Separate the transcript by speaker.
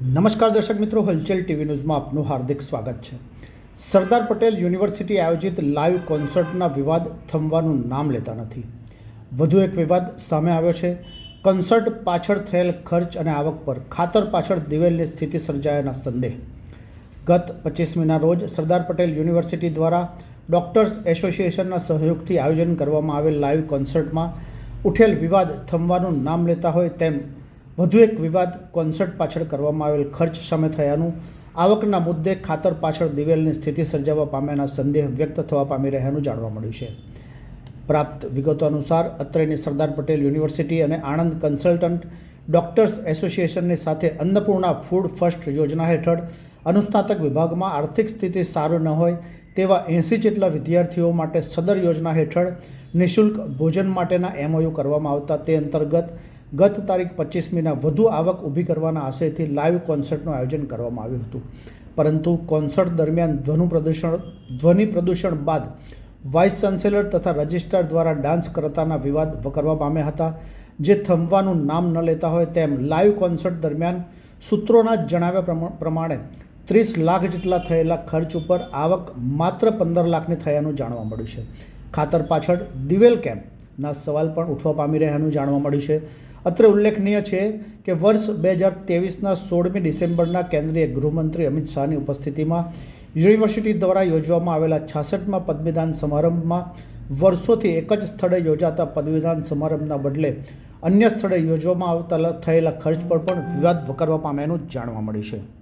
Speaker 1: નમસ્કાર દર્શક મિત્રો, હલચલ ટીવી ન્યૂઝમાં આપનું હાર્દિક સ્વાગત છે. સરદાર પટેલ યુનિવર્સિટી આયોજિત લાઈવ કોન્સર્ટના વિવાદ થમવાનું નામ લેતા નથી. વધુ એક વિવાદ સામે આવ્યો છે. કોન્સર્ટ પાછળ થયેલ ખર્ચ અને આવક પર ખાતર પાછળ દિવેલની સ્થિતિ સર્જાયાના સંદેહ. ગત પચીસમીના રોજ સરદાર પટેલ યુનિવર્સિટી દ્વારા ડૉક્ટર્સ એસોસિએશનના સહયોગથી આયોજન કરવામાં આવેલ લાઈવ કોન્સર્ટમાં ઉઠેલ વિવાદ થમવાનું નામ લેતા હોય તેમ વધુ એક વિવાદ કોન્સર્ટ પાછળ કરવામાં આવેલ ખર્ચ સામે થયાનું, આવકના મુદ્દે ખાતર પાછળ દિવેલની સ્થિતિ સર્જાવા પામ્યાના સંદેહ વ્યક્ત થવા પામી રહ્યાનું જાણવા મળ્યું છે. પ્રાપ્ત વિગતો અનુસાર, અત્રેની સરદાર પટેલ યુનિવર્સિટી અને આણંદ કન્સલ્ટન્ટ ડૉક્ટર્સ એસોસિએશનની સાથે અન્નપૂર્ણા ફૂડ ફર્સ્ટ યોજના હેઠળ અનુસ્નાતક વિભાગમાં આર્થિક સ્થિતિ સારું ન હોય તેવા એંસી જેટલા વિદ્યાર્થીઓ માટે સદર યોજના હેઠળ નિઃશુલ્ક ભોજન માટેના એમઓયુ કરવામાં આવતા તે અંતર્ગત ગત તારીખ પચીસમીના વધુ આવક ઊભી કરવાના આશયથી લાઈવ કોન્સર્ટનું આયોજન કરવામાં આવ્યું હતું. પરંતુ કોન્સર્ટ દરમિયાન ધ્વનુ પ્રદૂષણ, ધ્વનિ પ્રદૂષણ બાદ વાઇસ ચાન્સેલર તથા રજિસ્ટ્રાર દ્વારા ડાન્સ કરતાના વિવાદ કરવા પામ્યા હતા. જે થંભવાનું નામ ન લેતા હોય તેમ લાઈવ કોન્સર્ટ દરમિયાન સૂત્રોના જણાવ્યા પ્રમા- પ્રમાણે ત્રીસ લાખ જેટલા થયેલા ખર્ચ ઉપર આવક માત્ર પંદર લાખની થયાનું જાણવા મળ્યું છે. ખાતર પાછળ દિવેલ કેમ્પના સવાલ પણ ઉઠવા પામી રહ્યાનું જાણવા મળ્યું છે. અત્રે ઉલ્લેખનીય છે કે વર્ષ બે હજાર તેવીસના સોળમી ડિસેમ્બરના કેન્દ્રીય ગૃહમંત્રી અમિત શાહની ઉપસ્થિતિમાં યુનિવર્સિટી દ્વારા યોજવામાં આવેલા છાસઠમાં પદવીદાન સમારંભમાં વર્ષોથી એક જ સ્થળે યોજાતા પદવીદાન સમારંભના બદલે અન્ય સ્થળે યોજવામાં આવતા થયેલા ખર્ચ પર પણ વિવાદ વકરવા પામ્યાનું જાણવા મળ્યું છે.